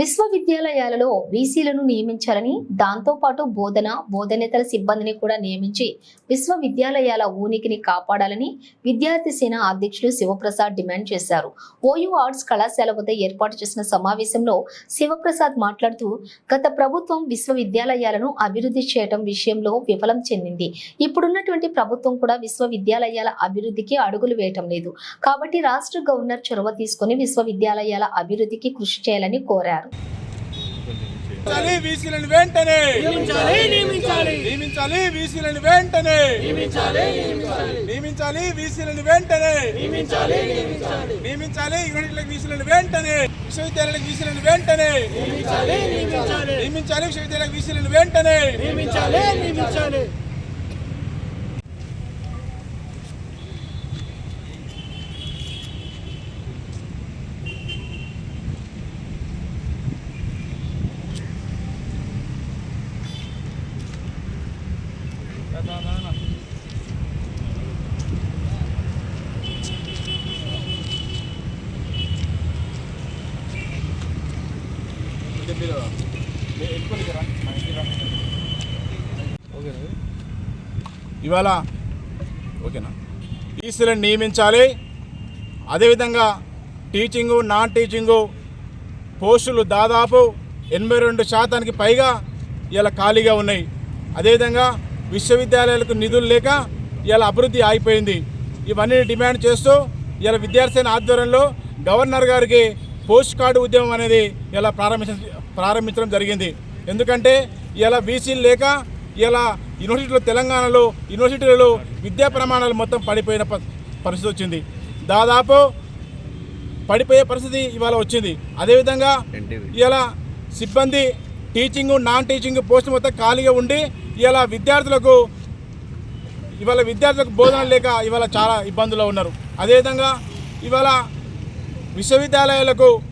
విశ్వవిద్యాలయాలలో బీసీలను నియమించాలని దాంతో పాటు బోధన బోధనేతర సిబ్బందిని కూడా నియమించి విశ్వవిద్యాలయాల ఊనికిని కాపాడాలని విద్యార్థి సేన అధ్యక్షులు శివప్రసాద్ డిమాండ్ చేశారు. ఓయూ ఆర్ట్స్ కళాశాల వద్ద ఏర్పాటు చేసిన సమావేశంలో శివప్రసాద్ మాట్లాడుతూ గత ప్రభుత్వం విశ్వవిద్యాలయాలను అభివృద్ధి చేయడం విషయంలో విఫలం చెందింది. ఇప్పుడున్నటువంటి ప్రభుత్వం కూడా విశ్వవిద్యాలయాల అభివృద్ధికి అడుగులు వేయటం లేదు. కాబట్టి రాష్ట్ర గవర్నర్ చొరవ తీసుకుని విశ్వవిద్యాలయాల అభివృద్ధికి కృషి చేయాలని కోరారు. వీసీలను వెంటనే. నియమించాలి వీసీలను వెంటనే. నియమించాలి వీసీలను వెంటనే. నియమించాలి నియమించాలి. నియమించాలి యూనిట్లకు వీసీలను వెంటనే. విశ్వవిద్యాలయాలకు వీసీలను వెంటనే. నియమించాలి నియమించాలి. నియమించాలి విశ్వవిద్యాలయాలకు వీసీలను వెంటనే. నియమించాలి. ఇవాళ ఓకేనా? టీసీలను నియమించాలి. అదేవిధంగా టీచింగు నాన్ టీచింగు పోస్టులు దాదాపు ఎనభై రెండు శాతానికి పైగా ఇలా ఖాళీగా ఉన్నాయి. అదేవిధంగా విశ్వవిద్యాలయాలకు నిధులు లేక ఇలా అభివృద్ధి ఆగిపోయింది. ఇవన్నీ డిమాండ్ చేస్తూ ఇలా విద్యార్థి ఆధ్వర్యంలో గవర్నర్ గారికి పోస్ట్ కార్డు ఉద్యమం అనేది ఇలా ప్రారంభించ ప్రారంభించడం జరిగింది. ఎందుకంటే ఇలా వీసీలు లేక ఇలా యూనివర్సిటీలో తెలంగాణలో యూనివర్సిటీలలో విద్యా ప్రమాణాలు మొత్తం పడిపోయిన ప- పరిస్థితి వచ్చింది. దాదాపు పడిపోయే పరిస్థితి ఇవాళ వచ్చింది. అదేవిధంగా ఇలా సిబ్బంది టీచింగ్ నాన్ టీచింగ్ పోస్ట్ మొత్తం ఖాళీగా ఉండి ఇలా విద్యార్థులకు ఇవాళ విద్యార్థులకు బోధన లేక ఇవాళ చాలా ఇబ్బందుల్లో ఉన్నారు. అదేవిధంగా ఇవాళ విశ్వవిద్యాలయాలకు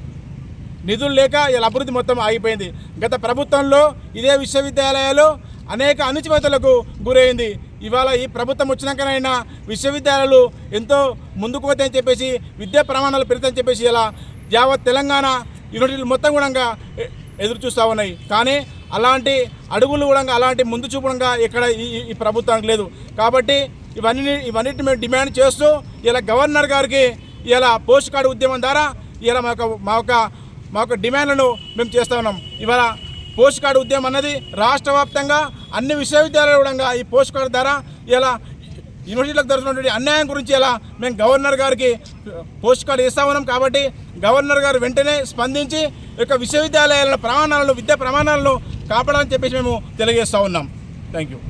నిధులు లేక ఇలా అభివృద్ధి మొత్తం ఆగిపోయింది. గత ప్రభుత్వంలో ఇదే విశ్వవిద్యాలయాలు అనేక అణచివేతలకు గురైంది. ఇవాళ ఈ ప్రభుత్వం వచ్చినాకనైనా విశ్వవిద్యాలయాలు ఎంతో ముందుకు పోతాయని చెప్పేసి విద్యా ప్రమాణాలు పెడతాయని చెప్పేసి ఇలా యావత్ తెలంగాణ యూనివర్సిటీలు మొత్తం కూడా ఎ- ఎదురు చూస్తూ ఉన్నాయి. కానీ అలాంటి అడుగులు కూడా అలాంటి ముందు చూపడంగా ఇక్కడ ఈ ఈ- ప్రభుత్వానికి లేదు. కాబట్టి ఇవన్నీ ఇవన్నిటిని మేము డిమాండ్ చేస్తూ ఇలా గవర్నర్ గారికి ఇలా పోస్ట్ కార్డు ఉద్యమం ద్వారా ఇలా మా యొక్క మా యొక్క మా యొక్క డిమాండ్లను మేము చేస్తూ ఉన్నాం. ఇవాళ పోస్ట్ కార్డు ఉద్యమం అన్నది రాష్ట్ర వ్యాప్తంగా అన్ని విశ్వవిద్యాలయాలు కూడా ఈ పోస్ట్ కార్డు ద్వారా ఇలా యూనివర్సిటీలకు జరుగుతున్నటువంటి అన్యాయం గురించి ఇలా మేము గవర్నర్ గారికి పోస్ట్ కార్డు ఇస్తా ఉన్నాం. కాబట్టి గవర్నర్ గారు వెంటనే స్పందించి యొక్క విశ్వవిద్యాలయాల ప్రమాణాలను విద్యా ప్రమాణాలను కాపాడాలని చెప్పేసి మేము తెలియజేస్తూ ఉన్నాం. Thank you